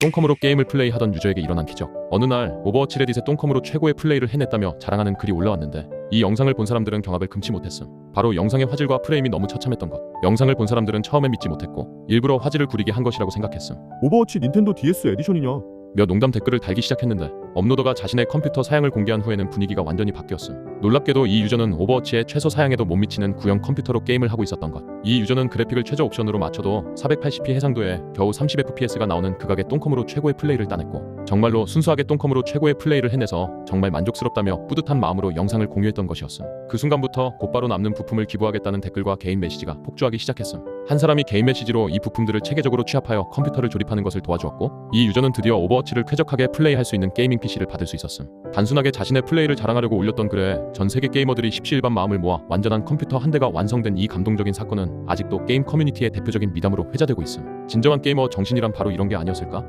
똥컴으로 게임을 플레이하던 유저에게 일어난 기적. 어느 날 오버워치 레딧에 똥컴으로 최고의 플레이를 해냈다며 자랑하는 글이 올라왔는데 이 영상을 본 사람들은 경악을 금치 못했음. 바로 영상의 화질과 프레임이 너무 처참했던 것. 영상을 본 사람들은 처음에 믿지 못했고 일부러 화질을 구리게 한 것이라고 생각했음. 오버워치 닌텐도 DS 에디션이냐? 몇 농담 댓글을 달기 시작했는데 업로더가 자신의 컴퓨터 사양을 공개한 후에는 분위기가 완전히 바뀌었음. 놀랍게도 이 유저는 오버워치의 최소 사양에도 못 미치는 구형 컴퓨터로 게임을 하고 있었던 것. 이 유저는 그래픽을 최저 옵션으로 맞춰도 480p 해상도에 겨우 30fps가 나오는 극악의 똥컴으로 최고의 플레이를 따냈고 정말로 순수하게 똥컴으로 최고의 플레이를 해내서 정말 만족스럽다며 뿌듯한 마음으로 영상을 공유했던 것이었음. 그 순간부터 곧바로 남는 부품을 기부하겠다는 댓글과 개인 메시지가 폭주하기 시작했음. 한 사람이 개인 메시지로 이 부품들을 체계적으로 취합하여 컴퓨터를 조립하는 것을 도와주었고 이 유저는 드디어 오버워치를 쾌적하게 플레이할 수 있는 게이밍 PC를 받을 수 있었음. 단순하게 자신의 플레이를 자랑하려고 올렸던 글에 전 세계 게이머들이 십시일반 마음을 모아 완전한 컴퓨터 한 대가 완성된 이 감동적인 사건은 아직도 게임 커뮤니티의 대표적인 미담으로 회자되고 있음. 진정한 게이머 정신이란 바로 이런 게 아니었을까?